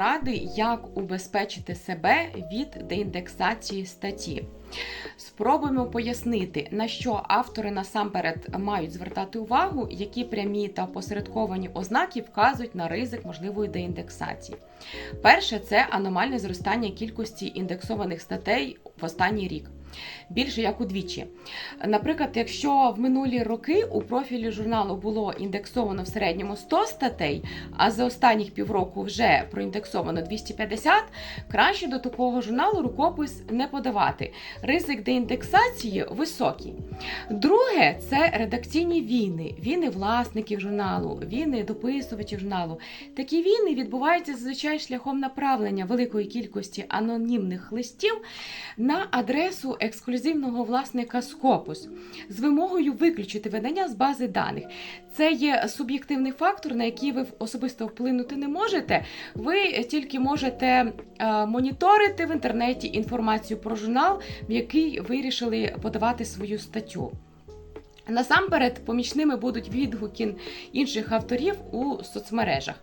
Ради, як убезпечити себе від деіндексації статті. Спробуємо пояснити, на що автори насамперед мають звертати увагу, які прямі та посередковані ознаки вказують на ризик можливої деіндексації. Перше це аномальне зростання кількості індексованих статей в останній рік. Більше як удвічі. Наприклад, якщо в минулі роки у профілі журналу було індексовано в середньому 100 статей, а за останніх півроку вже проіндексовано 250, краще до такого журналу рукопис не подавати. Ризик деіндексації високий. Друге це редакційні війни, війни власників журналу, війни дописувачів журналу. Такі війни відбуваються зазвичай шляхом направлення великої кількості анонімних листів на адресу ексклюзивного власника Scopus з вимогою виключити видання з бази даних. Це є суб'єктивний фактор, на який ви особисто вплинути не можете. Ви тільки можете е, моніторити в інтернеті інформацію про журнал, в який вирішили подавати свою статтю. Насамперед, помічними будуть відгуки інших авторів у соцмережах.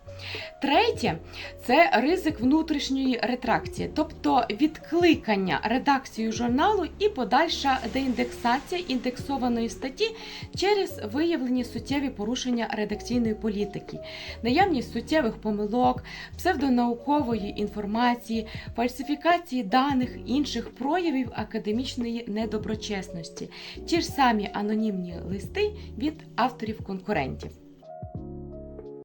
Третє це ризик внутрішньої ретракції, тобто відкликання редакції журналу і подальша деіндексація індексованої статті через виявлені суттєві порушення редакційної політики, наявність суттєвих помилок, псевдонаукової інформації, фальсифікації даних інших проявів академічної недоброчесності, ті ж самі анонімні листи від авторів конкурентів.